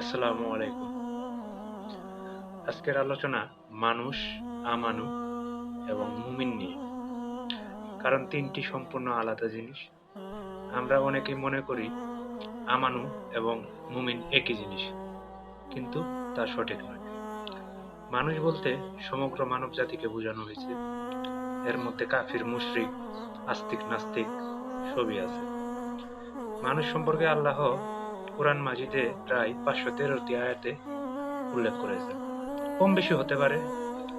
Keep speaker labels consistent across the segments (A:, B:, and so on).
A: আসসালামু আলাইকুম। আজকের আলোচনা মানুষ, আমানু এবং মুমিন নিয়ে। কারণ তিনটি সম্পূর্ণ আলাদা জিনিস। আমরা অনেকেই মনে করি আমানু এবং মুমিন একই জিনিস, কিন্তু তা সঠিক নয়। মানুষ বলতে সমগ্র মানব জাতিকে বোঝানো হয়েছে। এর মধ্যে কাফির, মুশরিক, আস্তিক, নাস্তিক সবই আছে। মানুষ সম্পর্কে আল্লাহ কোরআন মাজিদে প্রায় পাঁচশো তেরোটি আয়াতে উল্লেখ করেছে। কম বেশি হতে পারে,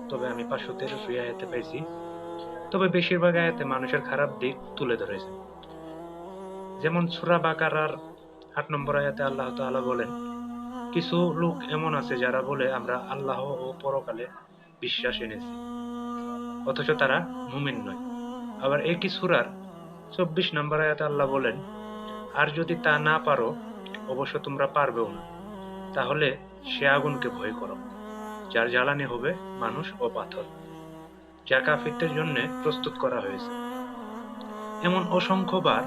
A: তবে আমি পাঁচশো তেরোটি আয়াতে পাইছি তবে বেশিরভাগ আয়াতে মানুষের খারাপ দিক তুলে ধরেছে। যেমন সুরা বাকারার আট নম্বর আয়াতে আল্লাহ তাআলা বলেন, কিছু লোক এমন আছে যারা বলে, আমরা আল্লাহ ও পরকালে বিশ্বাস এনেছি। অথচ তারা মুমিন নয়। আবার একই সুরার চব্বিশ নম্বর আয়াতে আল্লাহ বলেন, আর যদি তা না পারো অবশ্য তোমরা পারবেও না। তাহলে সে আগুনকে ভয় করো। যার জ্বালানি হবে মানুষ ও পাথর যা কাফিরদের জন্য প্রস্তুত করা হয়েছে। এমন অসংখ্যবার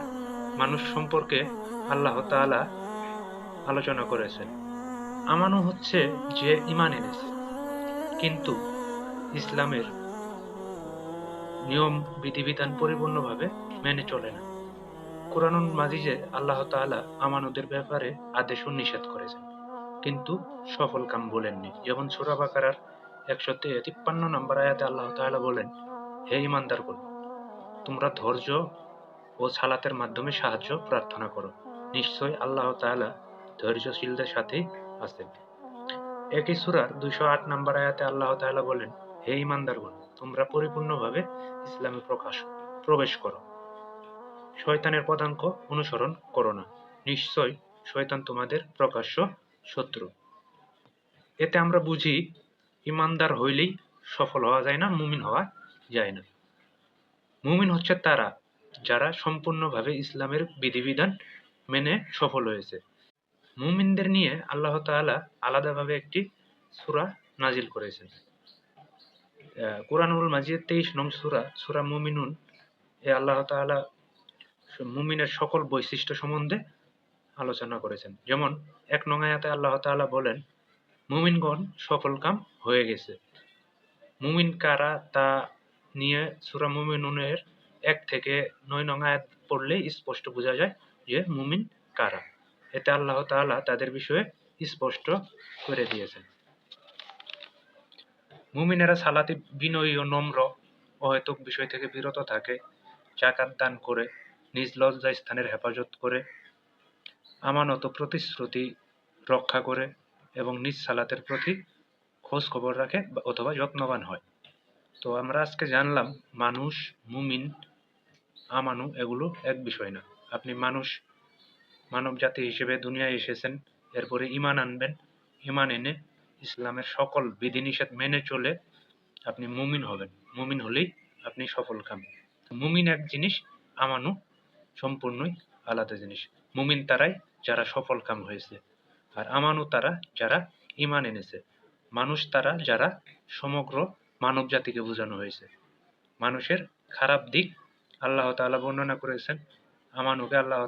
A: মানুষ সম্পর্কে আল্লাহ তাআলা আলোচনা করেছেন। আমানু হচ্ছে যে ইমান এনেছে, কিন্তু ইসলামের নিয়ম, বিধিবিধান পরিপূর্ণভাবে মেনে চলে না। কোরআনুল মাজিজে আল্লাহ তাআলা আমানতের ব্যাপারে আদেশ নিষেধ করেছেন। কিন্তু সফল কাম বলেননি। যেমন সুরা বাকারার একশো তিপ্পান্ন নম্বর আয়াতে আল্লাহ তাআলা বলেন, হে ইমানদারগণ তোমরা ধৈর্য ও সালাতের মাধ্যমে সাহায্য প্রার্থনা করো। নিশ্চয় আল্লাহ তাআলা ধৈর্যশীলদের সাথেই আছেন। একই সুরার দুইশো আট নম্বর আয়াতে আল্লাহ তাআলা বলেন, হে ইমানদারগণ তোমরা পরিপূর্ণভাবে ইসলামে প্রকাশ, প্রবেশ করো। শয়তানের পদাঙ্ক অনুসরণ করো না। নিশ্চয় শয়তান তোমাদের প্রকাশ্য শত্রু। এতে আমরা বুঝি, ইমানদার হইলেই সফল হওয়া যায় না, মুমিন হওয়া যায় না। মুমিন হচ্ছে তারা, যারা সম্পূর্ণভাবে ইসলামের বিধিবিধান মেনে সফল হয়েছে। মুমিনদের নিয়ে আল্লাহ তাআলা আলাদাভাবে একটি সুরা নাজিল করেছেন। কোরআনুল মাজিদ তেইশ নং সুরা সুরা মুমিনুন, এ আল্লাহ তাআলা মুমিনের সকল বৈশিষ্ট্য সম্বন্ধে আলোচনা করেছেন। যেমন, এক নং আয়াতে আল্লাহ তাআলা বলেন, মুমিনগণ সফল কাম হয়ে গেছে। মুমিন কারা তা নিয়ে সূরা মুমিনুনের এক থেকে নয় নং আয়াত পড়লে স্পষ্ট বোঝা যায় যে মুমিন কারা। এতে আল্লাহ তাআলা তাদের বিষয়ে স্পষ্ট করে দিয়েছেন। মুমিনেরা সালাতে বিনয়ী ও নম্র অহেতুক বিষয় থেকে বিরত থাকে জাকাত দান করে নিজ লজ্জা স্থানের হেফাজত করে, আমানত প্রতিশ্রুতি রক্ষা করে এবং নিজ সালাতের প্রতি খোঁজ খবর রাখে অথবা যত্নবান হয়। তো আমরা আজকে জানলাম, মানুষ, মুমিন, আমানু এগুলো এক বিষয় না। আপনি মানুষ, মানব জাতি হিসেবে দুনিয়ায় এসেছেন, এরপরে ইমান আনবেন। ইমান এনে ইসলামের সকল বিধিনিষেধ মেনে চলে আপনি মুমিন হবেন। মুমিন হলেই আপনি সফল কাম। মুমিন এক জিনিস, আমানু সম্পূর্ণই আলাদা জিনিস। মুমিন তারাই যারা সফল কাম হয়েছে আর আমানু তারা যারা ইমান এনেছে। মানুষ তারা যারা সমগ্র মানব জাতিকে বোঝানো হয়েছে। মানুষের খারাপ দিক আল্লাহ তাআলা বর্ণনা করেছেন আমানুকে আল্লাহ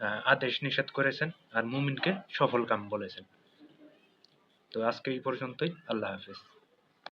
A: আহ, আদেশ নিষেধ করেছেন আর মুমিনকে সফল কাম বলেছেন। তো আজকে এই পর্যন্তই আল্লাহ হাফেজ।